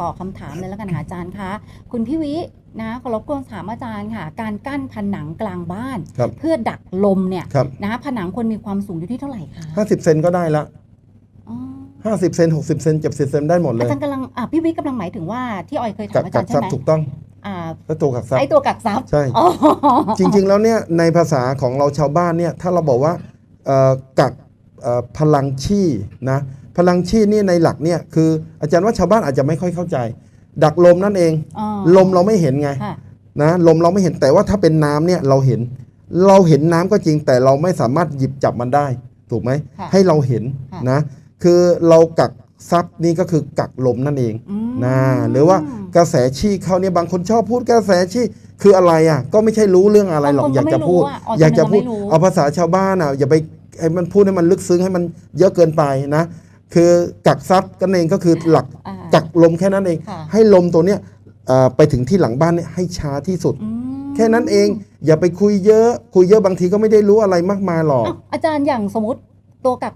ตอบคำถามเลยแล้วกันค่ะอาจารย์คะคุณพี่วินะขอรบกวนถามอาจารย์ค่ะ การกั้นผนังกลางบ้าน ครับเพื่อดักลมเนี่ยครับ นะคะผนังควรมีความสูงอยู่ที่เท่าไหร่คะห้าสิบเซนก็ได้ละอ๋อห้าสิบเซนหกสิบเซนเจ็ดสิบเซนได้หมดเลอายจารย์กำลังอะพี่วิกำลังหมายถึงว่าที่ออยเคยถากัมกอากัจารกย์ใช่ซับไหมถูกต้องอ่าแล้วตัวกักซับไอตัวกักซับใช่ อ๋อจริง ๆ แล้วเนี่ยในภาษาของเราชาวบ้านเนี่ยถ้าเราบอกว่าเอ่อกักเอ่อพลังชีนะ พลังชีนี่ในหลักเนี่ยคืออาจารย์ว่าชาวบ้านอาจจะไม่ค่อยเข้าใจ ดักลมนั่นเองอ๋อลมเราไม่เห็นไงค่ะนะลมเราไม่เห็นแต่ว่าถ้าเป็นน้ำเนี่ยเราเห็น เราเห็นน้ำก็จริงแต่เราไม่สามารถหยิบจับมันได้ ถูกไหมค่ะให้เราเห็นค่ะนะคือเรากักซับนี่ก็คือกักลมนั่นเองอืมนะหรือว่ากระแสชีเขาเนี่ยบางคนชอบพูดกระแสชีคืออะไรอะ ก็ไม่ใช่รู้เรื่องอะไรหรอกบางคนอยากจะพูดก็ไม่รู้อะอ๋ออยากจะพูดจริงๆก็ไม่รู้เอาภาษาชาวบ้านอะอย่าไปให้มันพูดให้มันลึกซึ้งให้มันเยอะเกินไปนะ คือกักซับกันเองก็คือหลักอ่ากักลมแค่นั้นเอง ค่ะ ให้ลมตัวเนี้ยเอ่อไปถึงที่หลังบ้านเนี่ยให้ช้าที่สุด อืมแค่นั้นเองอย่าไปคุยเยอะ คุยเยอะบางทีก็ไม่ได้รู้อะไรมากมายหรอกอ้าวอาจารย์อย่างสมมติตัวกัก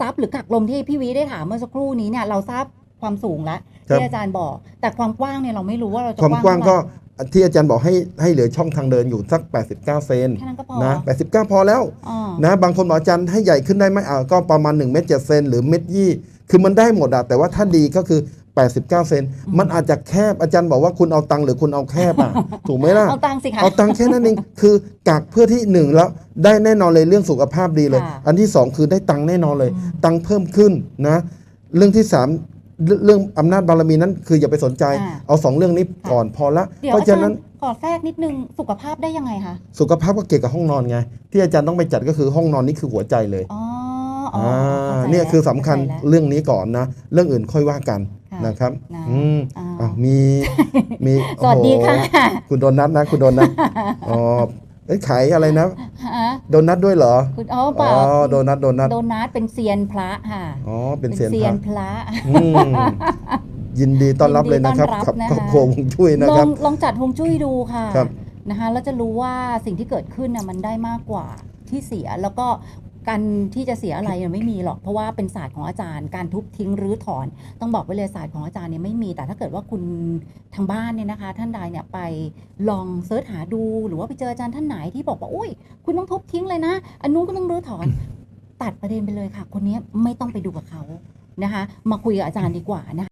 ซับหรือกักลมที่พี่วิได้ถามเมื่อสักครู่นี้เนี่ยเราทราบความสูงแล้วครับ ที่อาจารย์บอก แต่ความกว้างเนี่ยเราไม่รู้ว่าเราจะความกว้างก็เท่ ที่อาจารย์บอกให้ให้เหลือช่องทางเดินอยู่สัก 89 เซนาไหร่แค่นั้นก็พอ นะ89 พอแล้วอ๋อนะบางคนบอกอาจารย์ให้ใหญ่ขึ้นได้ไหมอ่าก็ประมาณ1เมตร7เซนหรือเมตรยี่คือมันได้หมดอะแต่ว่าถ้าดีก็คือ 89 เซนมันอาจจะแคบอาจารย์บอกว่าคุณเอาตังค์หรือคุณเอาแคบอะถูกไหมล่ะ เอาตังค์สิคะ เอาตังค์แค่นั้นเอง คือกักเพื่อที่หนึ่งแล้วได้แน่นอนเลยเรื่องสุขภาพดีเลย ค่ะอันที่สองคือได้ตังค์แน่นอนเลยอืมตังค์เพิ่มขึ้นนะ เรื่องที่สาม เรื่องเรื่องอำนาจบารมีนั้นคืออย่าไปสนใจ อ่า เอาสองเรื่องนี้ก่อนพอละเดี๋ยวเพราะอาฉะจารนั้นย์ขอแทรกนิดนึงสุขภาพได้ยังไงคะสุขภาพก็เกี่ยวกับห้องนอนไง ที่อาจารย์ต้องไปจัดก็คือห้องนอนนี่คือหัวใจเลยอ๋ออ๋ออ่าข้าใจเนี่ยคือสำคัญเข้าใจแล้ว เรื่องนี้ก่อนนะ เรื่องอื่นค่อยว่ากันค่ะนะครับนะอืมอ่าอ้าวมีมีสวัสดีค่ะโอ้โหคุณโดนัทนะ คุณโดนัทอ๋อเอ้ยขายอะไรนะฮะโดนัทด้วยเหรอคุณอ๋อเปอ๋ล่าอโดนัทโดนัทโดนัทเป็นเซียนพระค่ะอ๋อเป็นเซียนพเซียระนพระอืมยินดีต้อนรับเลยนะครับยินดีต้อนรับกับนะคะครอบครัววงช่วยนะลคอรับงลองจัดฮวงจุ้ยดูค่ะครับนะคะแล้วจะรู้ว่าสิ่งที่เกิดขึ้นน่ะมันได้มากกว่าที่เสียแล้วก็ การที่จะเสียอะไรเนี่ยไม่มีหรอกเพราะว่าเป็นศาสตร์ของอาจารย์ การทุบทิ้งรื้อถอน ต้องบอกไว้เลยศาสตร์ของอาจารย์เนี่ยไม่มี แต่ถ้าเกิดว่าคุณทางบ้านเนี่ยนะคะ ท่านใดเนี่ยไปลองเซิร์ชหาดูหรือว่าไปเจออาจารย์ท่านไหนที่บอกว่าอุ้ย คุณต้องทุบทิ้งเลยนะอันนู้นก็ต้องรื้อถอน ตัดประเด็นไปเลยค่ะ คนนี้ไม่ต้องไปดูกับเขานะคะ มาคุยกับอาจารย์ดีกว่านะคะ